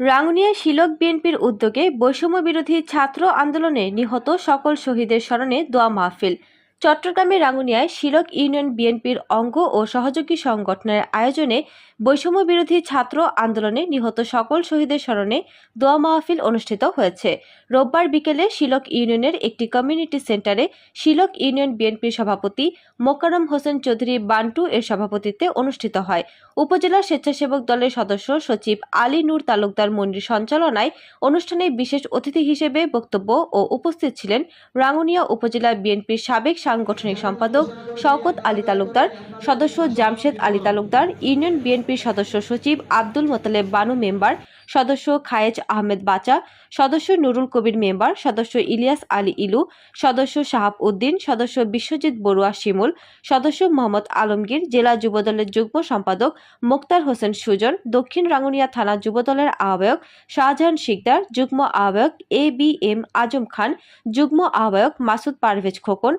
রাঙ্গুনিয়া শিলক বিএনপির উদ্যোগে বৈষম্য বিরোধী ছাত্র আন্দোলনে নিহত সকল শহীদের স্মরণে দোয়া মাহফিল। চট্টগ্রামের রাঙ্গুনিয়ায় শিলক ইউনিয়ন বিএনপির অঙ্গ ও সহযোগী সংগঠনের আয়োজনে বৈষম্য বিরোধী ছাত্র আন্দোলনে নিহত সকল শহীদের স্মরণে দোয়া মাহফিল অনুষ্ঠিত হয়েছে। রোববার বিকেলে শিলক ইউনিয়নের একটি কমিউনিটি সেন্টারে শিলক ইউনিয়ন বিএনপির সভাপতি মোকারম হোসেন চৌধুরী বান্টু এর সভাপতিত্বে অনুষ্ঠিত হয়। উপজেলা স্বেচ্ছাসেবক দলের সদস্য সচিব আলী নূর তালুকদার মন্ডির সঞ্চালনায় অনুষ্ঠানে বিশেষ অতিথি হিসেবে বক্তব্য ও উপস্থিত ছিলেন রাঙ্গুনিয়া উপজেলা বিএনপির সাবেক সাংগঠনিক সম্পাদক শওকত আলী তালুকদার, সদস্য জামশেদ আলী তালুকদার, ইউনিয়ন বিএনপির সদস্য সচিব আব্দুল মোতালেব বানু মেম্বার, সদস্য খায়েজ আহমেদ বাচা, সদস্য নুরুল কবির মেম্বার, সদস্য ইলিয়াস আলী ইলু, সদস্য শাহাব উদ্দিন, সদস্য বিশ্বজিৎ বড়ুয়া শিমুল, সদস্য মোহাম্মদ আলমগীর, জেলা যুবদলের যুগ্ম সম্পাদক মোক্তার হোসেন সুজন, দক্ষিণ রাঙ্গুনিয়া থানা যুবদলের আহ্বায়ক শাহজাহান শিকদার, যুগ্ম আহ্বায়ক এ বি এম আজম খান, যুগ্ম আহ্বায়ক মাসুদ পারভেজ খোকন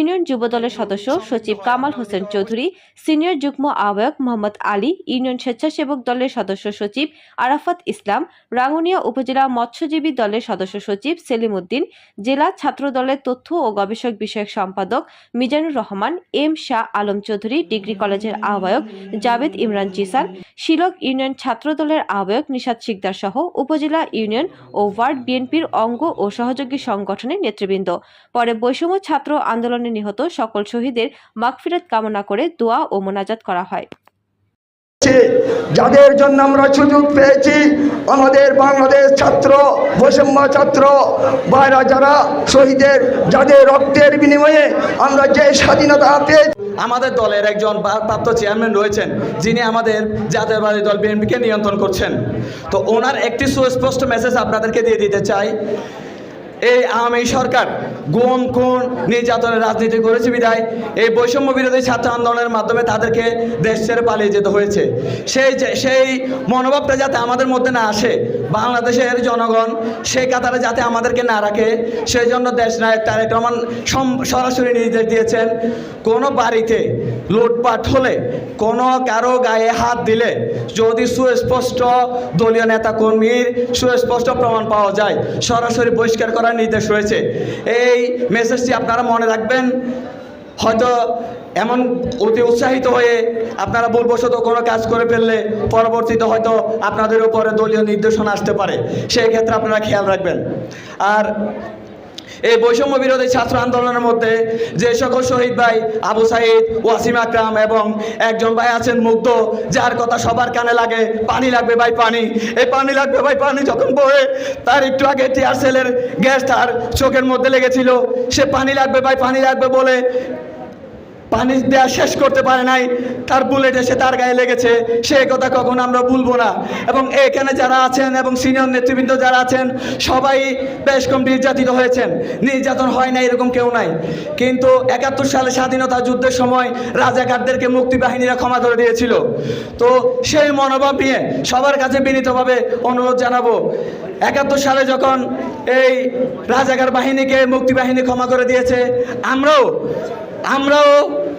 ইউনিয়ন যুবদলের সদস্য সচিব কামাল হোসেন চৌধুরী, সিনিয়র যুগ্ম আহ্বায়ক মোহাম্মদ আলী, ইউনিয়ন স্বেচ্ছাসেবক দলের সদস্য সচিব আরাফাত ইসলাম, রাঙ্গুনিয়া উপজেলা মৎস্যজীবী দলের সদস্য সচিব সেলিম উদ্দিন জেলা ছাত্র দলের তথ্য ও গবেষক বিষয়ক সম্পাদক মিজানুর রহমান, এম শাহ আলম চৌধুরী, ডিগ্রি কলেজের আহ্বায়ক জাবেদ ইমরান জিসান, শিলক ইউনিয়ন ছাত্র দলের আহ্বায়ক নিশাদ শিকদার সহ উপজেলা ইউনিয়ন ও ওয়ার্ড বিএনপির অঙ্গ ও সহযোগী সংগঠনের নেতৃবৃন্দ। পরে বৈষম্য ছাত্র আন্দোলনে নিহত সকল শহীদের মাগফিরাত কামনা করে দোয়া ও মোনাজাত করা হয়। যাদের জন্য আমরা সুযোগ পেয়েছি আমাদের বাংলাদেশ ছাত্র বৈষম্য ছাত্র ভাইরা যারা শহীদের যাদের রক্তের বিনিময়ে আমরা যে স্বাধীনতা পেয়েছি। আমাদের দলের একজন প্রাপ্ত চেয়ারম্যান রয়েছেন যিনি আমাদের জাতীয়বাদী দল বিএনপিকে নিয়ন্ত্রণ করছেন। তো ওনার একটি সুস্পষ্ট মেসেজ আপনাদেরকে দিয়ে দিতে চাই। এই আওয়ামী সরকার গুম, খুন, নির্যাতনের রাজনীতি করেছে বিদায়। এই বৈষম্য বিরোধী ছাত্র আন্দোলনের মাধ্যমে তাদেরকে দেশ ছেড়ে পালিয়ে যেতে হয়েছে। সেই সেই মনোভাবটা যাতে আমাদের মধ্যে না আসে বাংলাদেশের জনগণ সেই কাতারে যাতে আমাদেরকে না রাখে সেই জন্য দেশ নায়ক তারেক রহমান সরাসরি নির্দেশ দিয়েছেন, কোনো বাড়িতে লুটপাট হলে, কোনো কারও গায়ে হাত দিলে যদি সুস্পষ্ট দলীয় নেতা কর্মীর সুস্পষ্ট প্রমাণ পাওয়া যায়, সরাসরি বহিষ্কার করার নির্দেশ রয়েছে। এই মেসেজটি আপনারা মনে রাখবেন হয়তো এমন অতি উৎসাহিত হয়ে আপনারা ভুলবশত কোনো কাজ করে ফেললে পরবর্তীতে হয়তো আপনাদের উপরে দলীয় নির্দেশনা আসতে পারে। সেই ক্ষেত্রে আপনারা খেয়াল রাখবেন। আর এই বৈষম্য বিরোধী ছাত্র আন্দোলনের মধ্যে যে সকল শহীদ ভাই আবু সাইদ, ওয়াসিম আকরাম এবং একজন ভাই আছেন মুগ্ধ, যার কথা সবার কানে লাগে, পানি লাগবে ভাই, পানি। এই পানি লাগবে ভাই, পানি যখন বয়ে, তার একটু আগে টিয়ার সেলের গ্যাস তার চোখের মধ্যে লেগেছিল। সে পানি লাগবে ভাই, পানি লাগবে বলে পানি দেওয়া শেষ করতে পারে নাই। তার বুলেট এসে তার গায়ে লেগেছে। সে কথা কখন আমরা ভুলবো না। এবং এখানে যারা আছেন এবং সিনিয়র নেতৃবৃন্দ যারা আছেন, সবাই বেশ কম নির্যাতিত হয়েছেন। নির্যাতন হয় না এরকম কেউ নাই। কিন্তু একাত্তর সালে স্বাধীনতা যুদ্ধের সময় রাজাকারদেরকে মুক্তি বাহিনীরা ক্ষমা করে দিয়েছিল। তো সেই মনোভাব নিয়ে সবার কাছে বিনীতভাবে অনুরোধ জানাব। একাত্তর সালে যখন এই রাজাকার বাহিনীকে মুক্তি বাহিনী ক্ষমা করে দিয়েছে, আমরাও আমরাও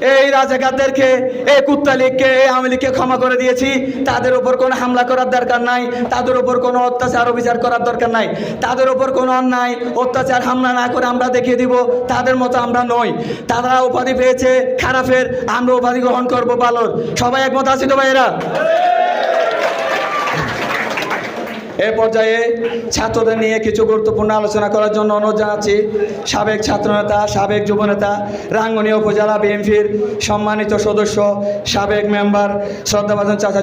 এই রাজাকারদেরকে, এই কুত্তালিককে এই আওয়ামী লীগকে ক্ষমা করে দিয়েছি। তাদের উপর কোনো হামলা করার দরকার নাই, তাদের উপর কোনো অত্যাচার, অবিচার করার দরকার নাই। তাদের উপর কোনো অন্যায়, অত্যাচার, হামলা না করে আমরা দেখিয়ে দিব, তাদের মতো আমরা নই। তারা উপাধি পেয়েছে খারাপের, আমরা উপাধি গ্রহণ করব ভালোর সবাই একমত আছি তো ভাইয়েরা? এ পর্যায়ে ছাত্রদের নিয়ে কিছু গুরুত্বপূর্ণ আলোচনা করার জন্য অনুরোধ জানাচ্ছি। সাবেক ছাত্রনেতা, সাবেক যুবনেতা রাঙ্গুনিয়া উপজেলা বিএনপির সম্মানিত সদস্য, সাবেক মেম্বার, শ্রদ্ধাভাজন চাচা